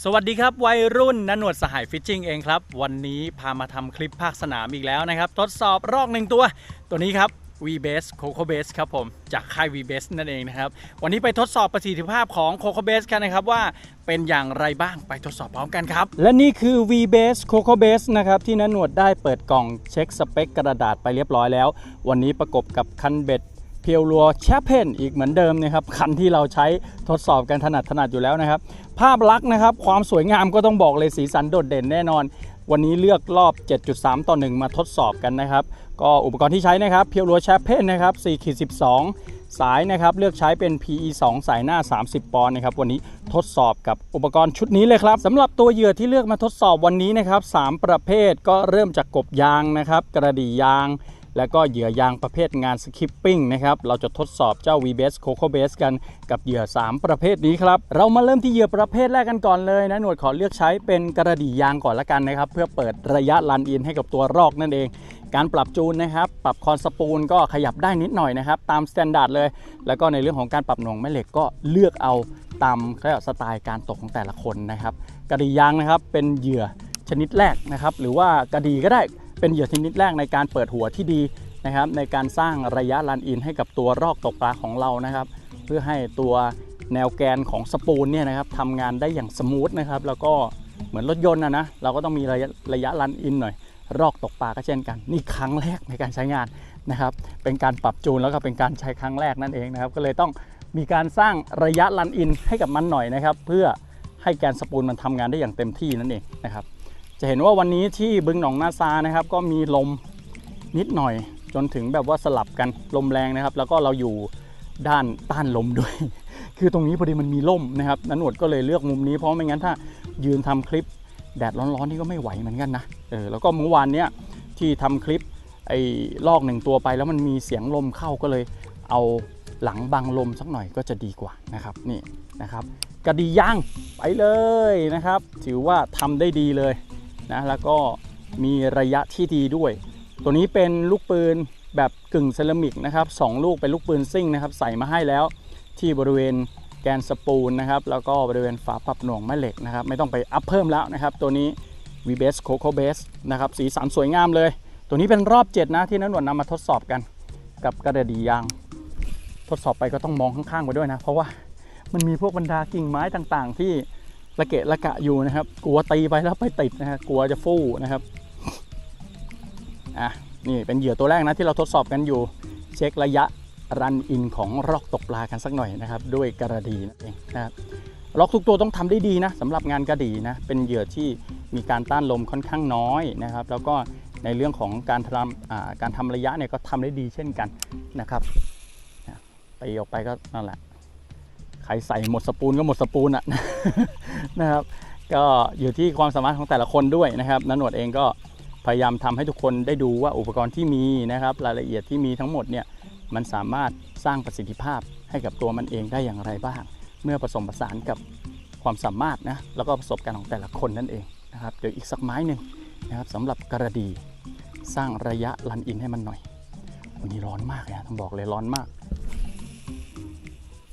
สวัสดีครับวัยรุ่นนหนวดสหายฟิชชิงเองครับ วันนี้พามาทำคลิปภาคสนามอีกแล้วนะครับ ทดสอบรอกหนึ่งตัว ตัวนี้ครับ v b a s e Coco Base ครับผม จากค่าย v b a s e นั่นเองนะครับ วันนี้ไปทดสอบประสิทธิภาพของ Coco Base กันนะครับว่าเป็นอย่างไรบ้างไปทดสอบพร้อมกันครับ และนี่คือ v b a s e Coco Base นะครับ ที่นหนวดได้เปิดกล่องเช็คสเปคกระดาษไปเรียบร้อยแล้ว วันนี้ประกบกับคันเบ็ด เพียวรัวแชปเพนอีกเหมือนเดิมนะครับคันที่เราใช้ทดสอบกันถนัดถนัดอยู่แล้วนะครับ ภาพลักษณ์นะครับความสวยงามก็ต้องบอกเลยสีสันโดดเด่นแน่นอน วันนี้เลือกรอบ 7.3 ต่อ 1 มาทดสอบกันนะครับ ก็อุปกรณ์ที่ใช้นะครับเพียวรัวแชปเพนนะครับ4ขีด12สายนะครับเลือกใช้เป็น PE 2 สายหน้า 30 ปอนด์นะครับวันนี้ทดสอบกับอุปกรณ์ชุดนี้เลยครับสำหรับตัวเหยื่อที่เลือกมาทดสอบวันนี้นะครับสามประเภทก็เริ่มจากกบยางนะครับ กระดี่ยาง แล้วก็เหยื่อยางประเภทงานสคิปปิ้งนะครับ เราจะทดสอบเจ้า v b s Coco Base กันกับเหยื่อ 3 ประเภทนี้ครับ เรามาเริ่มที่เหยื่อประเภทแรกกันก่อนเลยนะ หนวดขอเลือกใช้เป็นกระดี่ยางก่อนละกันนะครับ เพื่อเปิดระยะลันอินให้กับตัวรอกนั่นเอง การปรับจูนนะครับ ปรับคอนสปูลก็ขยับได้นิดหน่อยนะครับ ตามสแตนดาร์ดเลย แล้วก็ในเรื่องของการปรับหน่วงแม่เหล็กก็เลือกเอาตามขยกว่าสไตล์การตกของแต่ละคนนะครับ กระดี่ยางนะครับเป็นเหยื่อชนิดแรกนะครับ หรือว่ากระดี่ก็ได้ เป็นเหยื่อชนิดแรกในการเปิดหัวที่ดีนะครับ ในการสร้างระยะรันอินให้กับตัวรอกตกปลาของเรานะครับ เพื่อให้ตัวแนวแกนของสปูลเนี่ยนะครับทำงานได้อย่างสมูทนะครับ แล้วก็เหมือนรถยนต์นะนะเราก็ต้องมีระยะระยะรันอินหน่อย รอกตกปลาก็เช่นกัน นี่ครั้งแรกในการใช้งานนะครับ เป็นการปรับจูนแล้วก็เป็นการใช้ครั้งแรกนั่นเองนะครับ ก็เลยต้องมีการสร้างระยะรันอินให้กับมันหน่อยนะครับ เพื่อให้แกนสปูลมันทำงานได้อย่างเต็มที่นั่นเองนะครับ จะเห็นว่าวันนี้ที่บึงหนองนาซานะครับ ก็มีลมนิดหน่อยจนถึงแบบว่าสลับกันลมแรงนะครับ แล้วก็เราอยู่ด้านต้านลมด้วย คือตรงนี้พอดีมันมีล่มนะครับนันหนวดก็เลยเลือกมุมนี้เพราะไม่งั้นถ้ายืนทำคลิปแดดร้อนๆนี่ก็ไม่ไหวเหมือนกันนะเออแล้วก็เมื่อวานเนี้ยที่ทำคลิปไอ้ลอกหนึ่งตัวไป แล้วมันมีเสียงลมเข้าก็เลยเอาหลังบังลมสักหน่อยก็จะดีกว่านะครับนี่นะครับกระดีย่างไปเลยนะครับ ถือว่าทำได้ดีเลย นะแล้วก็มีระยะที่ดีด้วย ตัวนี้เป็นลูกปืนแบบกึ่งเซรามิกนะครับสองลูกเป็นลูกปืนซิ่งนะครับใส่มาให้แล้วที่บริเวณแกนสปูลนะครับแล้วก็บริเวณฝาปรับหน่วงแม่เหล็กนะครับไม่ต้องไปอัพเพิ่มแล้วนะครับตัวนี้ v b a s Coco Base นะครับสีสันสวยงามเลย ตัวนี้เป็นรอบ 7 นะที่นักหนวดนำมาทดสอบกัน กับกระดียาง ทดสอบไปก็ต้องมองข้างๆไปด้วยนะ เพราะว่ามันมีพวกบรรดากิ่งไม้ต่างๆ ที่ ระเกะระกะอยู่นะครับ กลัวตีไปแล้วไปติดนะฮะกลัวจะฟู่นะครับอะนี่เป็นเหยื่อตัวแรกนะที่เราทดสอบกันอยู่ เช็คระยะรันอินของรอกตกปลากันสักหน่อยนะครับ ด้วยกระดีนั่นเองนะครับล็อกทุกตัวต้องทำได้ดีนะสำหรับงานกระดีนะเป็นเหยื่อที่มีการต้านลมค่อนข้างน้อยนะครับ แล้วก็ในเรื่องของการทำการทำระยะเนี่ยก็ทำได้ดีเช่นกันนะครับตีออกไปก็นั่นแหละ ใครใส่หมดสปูนก็หมดสปูนอะนะครับ ก็อยู่ที่ความสามารถของแต่ละคนด้วยนะครับนันหนวดเองก็พยายามทำให้ทุกคนได้ดูว่าอุปกรณ์ที่มีนะครับรายละเอียดที่มีทั้งหมดเนี่ยมันสามารถสร้างประสิทธิภาพให้กับตัวมันเองได้อย่างไรบ้าง เมื่อผสมผสานกับความสามารถนะแล้วก็ประสบการณ์ของแต่ละคนนั่นเองนะครับเดี๋ยวอีกสักไม้หนึ่งนะครับสำหรับกระดีสร้างระยะรันอินให้มันหน่อยวันนี้ร้อนมากเลยนะต้องบอกเลยร้อนมาก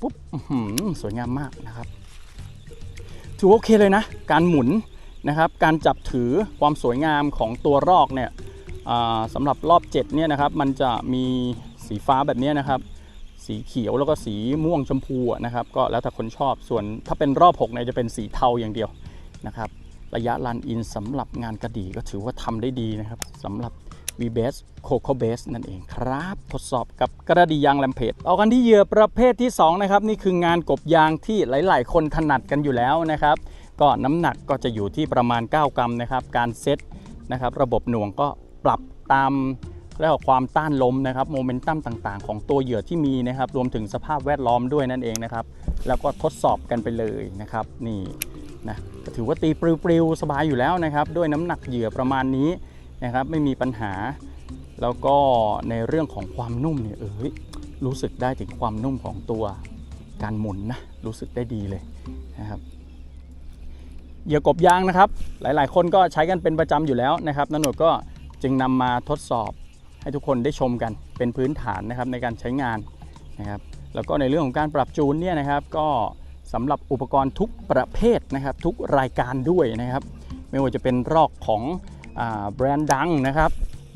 ปุ๊บสวยงามมากนะครับ ถือโอเคเลยนะ การหมุนนะครับ การจับถือความสวยงามของตัวรอกเนี่ยสำหรับรอบ7เนี่ยนะครับ มันจะมีสีฟ้าแบบนี้นะครับ สีเขียวแล้วก็สีม่วงชมพูนะครับ ก็แล้วแต่คนชอบส่วนถ้าเป็นรอบ6เนี่ยจะเป็นสีเทาอย่างเดียวนะครับ ระยะรันอินสำหรับงานกระดี่ก็ถือว่าทำได้ดีนะครับสำหรับ v b a s Coco Base นั่นเองครับ ทดสอบกับกระดียางแลมเพจเอากันที่เหยื่อประเภทที่ 2 นะครับ นี่คืองานกบยางที่หลาย ๆ คนถนัดกันอยู่แล้วนะครับ ก็น้ำหนักก็จะอยู่ที่ประมาณ 9 กรัมนะครับ การเซตนะครับระบบหน่วงก็ปรับตามเรียกว่าความต้านลมนะครับโมเมนตัมต่างๆ ของตัวเหยื่อที่มีนะครับ รวมถึงสภาพแวดล้อมด้วยนั่นเองนะครับ แล้วก็ทดสอบกันไปเลยนะครับ นี่นะถือว่าตีปลิวๆสบายอยู่แล้วนะครับ ด้วยน้ำหนักเหยื่อประมาณนี้ นะครับไม่มีปัญหา แล้วก็ในเรื่องของความนุ่มเนี่ยเอ้ยรู้สึกได้ถึงความนุ่มของตัวการหมุนนะรู้สึกได้ดีเลยนะครับเหยื่อกบยางนะครับ หลายๆ คนก็ใช้กันเป็นประจำอยู่แล้วนะครับนันหนวดก็จึงนำมาทดสอบให้ทุกคนได้ชมกันเป็นพื้นฐานนะครับในการใช้งานนะครับแล้วก็ในเรื่องของการปรับจูนเนี่ยนะครับ ก็สำหรับอุปกรณ์ทุกประเภทนะครับ ทุกรายการด้วยนะครับ ไม่ว่าจะเป็นรอกของ แบรนด์ดังนะครับ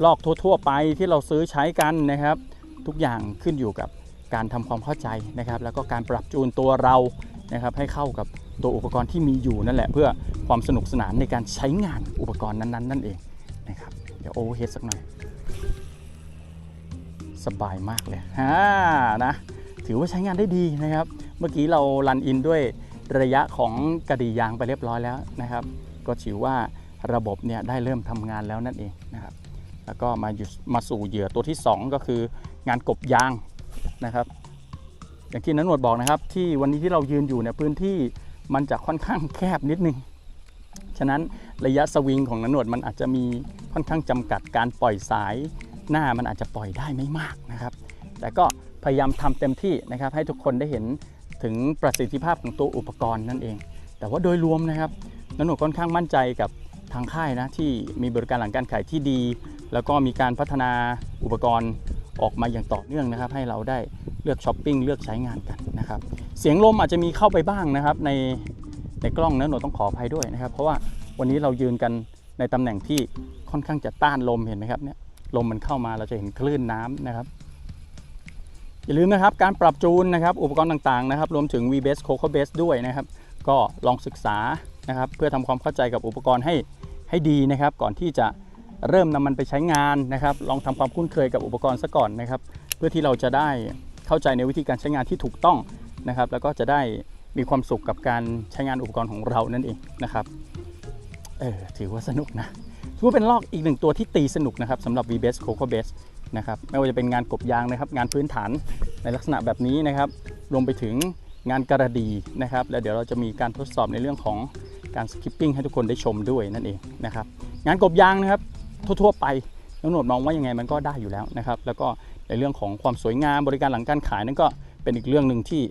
ลอกทั่ว ๆ ไปที่เราซื้อใช้กันนะครับ ทุกอย่างขึ้นอยู่กับการทำความเข้าใจนะครับ แล้วก็การปรับจูนตัวเรานะครับ ให้เข้ากับตัวอุปกรณ์ที่มีอยู่นั่นแหละ เพื่อความสนุกสนานในการใช้งานอุปกรณ์นั้นๆ นั่นเองนะครับเดี๋ยวโอเวอร์เฮดสักหน่อย สบายมากเลยฮ่านะถือว่าใช้งานได้ดีนะครับ เมื่อกี้เรารันอินด้วยระยะของกระดียางไปเรียบร้อยแล้วนะครับ ก็ถือว่า ระบบเนี่ยได้เริ่มทำงานแล้วนั่นเองนะครับ แล้วก็มาอยู่มาสู่เหยื่อตัวที่ 2 ก็คืองานกบยางนะครับ อย่างที่นันหนวดบอกนะครับ ที่วันนี้ที่เรายืนอยู่เนี่ยพื้นที่มันจะค่อนข้างแคบนิดนึง ฉะนั้นระยะสวิงของนันหนวดมันอาจจะมีค่อนข้างจำกัดการปล่อยสายหน้ามันอาจจะปล่อยได้ไม่มากนะครับ แต่ก็พยายามทำเต็มที่นะครับ ให้ทุกคนได้เห็นถึงประสิทธิภาพของตัวอุปกรณ์นั่นเอง แต่ว่าโดยรวมนะครับนันหนวดค่อนข้างมั่นใจกับ ทางค่ายนะที่มีบริการหลังการขายที่ดี แล้วก็มีการพัฒนาอุปกรณ์ออกมาอย่างต่อเนื่องนะครับ ให้เราได้เลือกช้อปปิ้งเลือกใช้งานกันนะครับ เสียงลมอาจจะมีเข้าไปบ้างนะครับ ในในกล้องนะหนูต้องขออภัยด้วยนะครับ เพราะว่าวันนี้เรายืนกันในตำแหน่งที่ค่อนข้างจะต้านลมเห็นไหมครับเนี่ยลมมันเข้ามาเราจะเห็นคลื่นน้ำนะครับ อย่าลืมนะครับการปรับจูนนะครับอุปกรณ์ต่างๆนะครับ รวมถึง VBase Coco Base ด้วยนะครับ ก็ลองศึกษา นะครับ เพื่อทำความเข้าใจกับอุปกรณ์ให้ให้ดีนะครับ ก่อนที่จะเริ่มนำมันไปใช้งานนะครับ ลองทำความคุ้นเคยกับอุปกรณ์ซะก่อนนะครับ เพื่อที่เราจะได้เข้าใจในวิธีการใช้งานที่ถูกต้องนะครับ แล้วก็จะได้มีความสุขกับการใช้งานอุปกรณ์ของเรานั่นเองนะครับเออถือว่าสนุกนะถือว่าเป็นลอกอีกหนึ่งตัวที่ตีสนุกนะครับสำหรับ VBS Coco Base นะครับไม่ว่าจะเป็นงานกบยางนะครับ งานพื้นฐานในลักษณะแบบนี้นะครับรวมไปถึง งานกระดีนะครับ แล้วเดี๋ยวเราจะมีการทดสอบในเรื่องของการสคิปปิ้งให้ทุกคนได้ชมด้วยนั่นเองนะครับงานกบยางนะครับทั่วๆไปน้องหนวดมองว่ายังไงมันก็ได้อยู่แล้วนะครับ แล้วก็ในเรื่องของความสวยงามบริการหลังการขายนั่นก็เป็นอีกเรื่องหนึ่งที่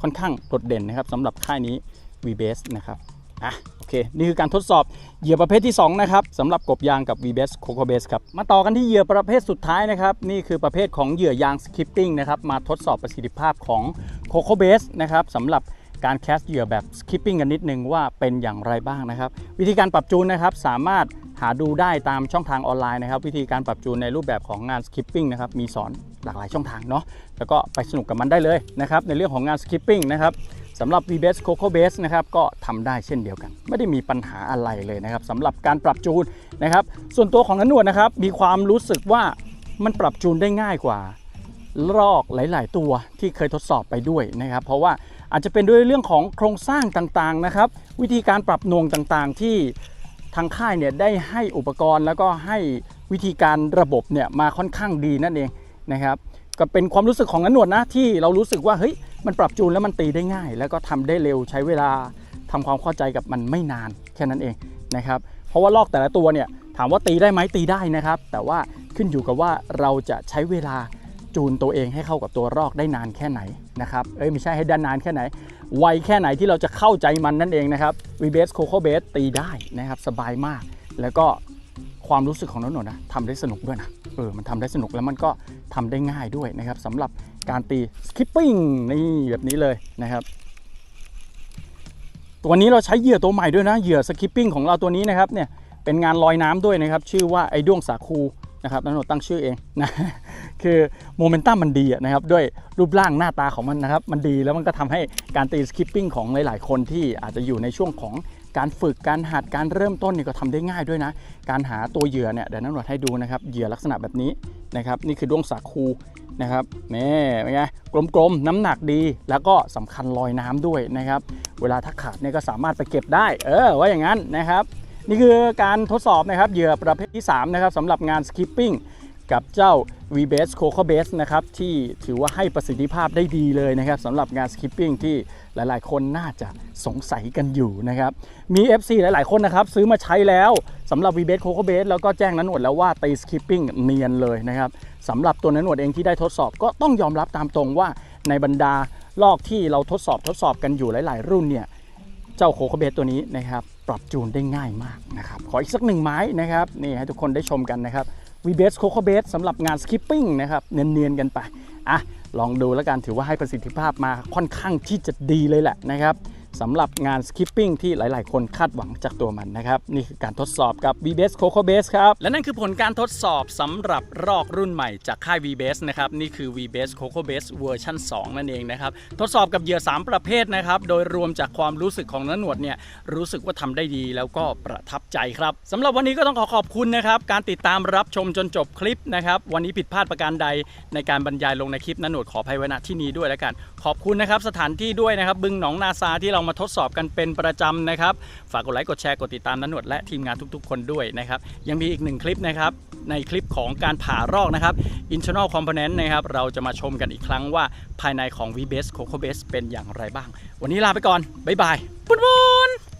ค่อนข้างโดดเด่นนะครับสำหรับค่ายนี้ VBase นะครับอะโอเคนี่คือการทดสอบเหยื่อประเภทที่ 2 นะครับสำหรับกบยางกับ v b e s Coco Base ครับมาต่อกันที่เหยื่อประเภทสุดท้ายนะครับ นี่คือประเภทของเหยื่อยาง Skipping นะครับมาทดสอบประสิทธิภาพของ Coco Base นะครับสำหรับการแคสเหยื่อแบบ Skipping กันนิดนึงว่าเป็นอย่างไรบ้างนะครับ วิธีการปรับจูนนะครับสามารถหาดูได้ตามช่องทางออนไลน์นะครับ วิธีการปรับจูนในรูปแบบของงาน Skipping นะครับมีสอนหลากหลายช่องทางเนาะแล้วก็ไปสนุกกับมันได้เลยนะครับในเรื่องของงาน Skipping นะครับสำหรับ VBS Coco Base นะครับก็ทำได้เช่นเดียวกัน ไม่ได้มีปัญหาอะไรเลยนะครับสำหรับการปรับจูนนะครับ ส่วนตัวของนันนวดนะครับมีความรู้สึกว่ามันปรับจูนได้ง่ายกว่า ลอกหลาย ๆ ตัวที่เคยทดสอบไปด้วยนะครับ เพราะว่าอาจจะเป็นด้วยเรื่องของโครงสร้างต่างๆนะครับ วิธีการปรับนวงต่างๆ ที่ทางค่ายเนี่ยได้ให้อุปกรณ์แล้วก็ให้วิธีการระบบเนี่ยมาค่อนข้างดีนั่นเองนะครับ ก็เป็นความรู้สึกของนันนวดนะที่เรารู้สึกว่าเฮ้ยมันปรับจูนแล้วมันตีได้ง่าย แล้วก็ทำได้เร็วใช้เวลาทำความเข้าใจกับมันไม่นานแค่นั้นเองนะครับ เพราะว่าลอกแต่ละตัวเนี่ยถามว่าตีได้ไหมตีได้นะครับ แต่ว่าขึ้นอยู่กับว่าเราจะใช้เวลา จูนตัวเองให้เข้ากับตัวรอกได้นานแค่ไหนนะครับเอ้ยไม่ใช่ให้ด้านนานแค่ไหน ไวแค่ไหนที่เราจะเข้าใจมันนั่นเองนะครับ v b a s Coco Base ตีได้นะครับสบายมาก แล้วก็ความรู้สึกของน้องหนนะทำได้สนุกด้วยนะเออมันทำได้สนุกแล้วมันก็ทำได้ง่ายด้วยนะครับสำหรับการตี skipping นี่แบบนี้เลยนะครับตัวนี้เราใช้เหยื่อตัวใหม่ด้วยนะเหยื่อ skipping ของเราตัวนี้นะครับเนี่ยเป็นงานลอยน้ำด้วยนะครับชื่อว่าไอ้ด้วงสาคู นะครับนั่นเราตั้งชื่อเองนะคือโมเมนตัมมันดีนะครับด้วยรูปร่างหน้าตาของมันนะครับ มันดีแล้วมันก็ทำให้การตีสคิปปิ้งของหลาย ๆ คนที่อาจจะอยู่ในช่วงของการฝึกการหัดการเริ่มต้นนี่ก็ทำได้ง่ายด้วยนะ การหาตัวเหยื่อเนี่ยเดี๋ยวน้ำหนให้ดูนะครับเหยื่อลักษณะแบบนี้นะครับนี่คือด้วงสาคูนะครับนี่เป็นไงกลมๆ น้ำหนักดีแล้วก็สำคัญลอยน้ำด้วยนะครับ เวลาถ้าขาดเนี่ยก็สามารถไปเก็บได้ เออว่าอย่างนั้นนะครับ นี่คือการทดสอบนะครับเหยื่อประเภทที่ 3 นะครับสำหรับงาน skipping กับเจ้า v b a s Coco Base นะครับที่ถือว่าให้ประสิทธิภาพได้ดีเลยนะครับสำหรับงาน skipping ที่หลายๆ คนน่าจะสงสัยกันอยู่นะครับมี FC หลายๆ คนนะครับซื้อมาใช้แล้วสำหรับ v b a s Coco Base แล้วก็แจ้งนันหนวดแล้วว่าตี skipping เนียนเลยนะครับสำหรับตัวนันหนวดเองที่ได้ทดสอบก็ต้องยอมรับตามตรงว่าในบรรดาลอกที่เราทดสอบทดสอบกันอยู่หลาย ๆ รุ่นเนี่ย เจ้าโคโคเบสตัวนี้นะครับปรับจูนได้ง่ายมากนะครับขออีกสักหนึ่งไม้นะครับนี่ให้ทุกคนได้ชมกันนะครับวีเบสโคโคเบสสำหรับงานสคิปปิ้งนะครับเนียนๆกันไปอะลองดูแล้วกันถือว่าให้ประสิทธิภาพมาค่อนข้างที่จะดีเลยแหละนะครับ สำหรับงาน skipping ที่หลาย ๆ คนคาดหวังจากตัวมันนะครับ นี่คือการทดสอบกับ VBase Coco Base ครับ และนั่นคือผลการทดสอบสำหรับรอกรุ่นใหม่จากค่าย VBase นะครับ นี่คือ VBase Coco Base เวอร์ชัน2 นั่นเองนะครับ ทดสอบกับเหยื่อ 3 ประเภทนะครับ โดยรวมจากความรู้สึกของนันหนวดเนี่ยรู้สึกว่าทำได้ดีแล้วก็ประทับใจครับสำหรับวันนี้ก็ต้องขอขอบคุณนะครับการติดตามรับชมจนจบคลิปนะครับวันนี้ผิดพลาดประการใดในการบรรยายลงในคลิปนันหนวดขออภัยไว้ณที่นี้ด้วยแล้วกัน ขอบคุณนะครับสถานที่ด้วยนะครับบึงหนองนาซาที่เราเรามาทดสอบกันเป็นประจำนะครับ ฝากกดไลค์กดแชร์กดติดตามนันหนวดและทีมงานทุกๆ คนด้วยนะครับ ยังมีอีกหนึ่งคลิปนะครับในคลิปของการผ่ารอกนะครับ internal component นะครับเราจะมาชมกันอีกครั้งว่าภายในของ VBase Coco Base เป็นอย่างไรบ้าง วันนี้ลาไปก่อนบ๊ายบายปุ้นปุ้น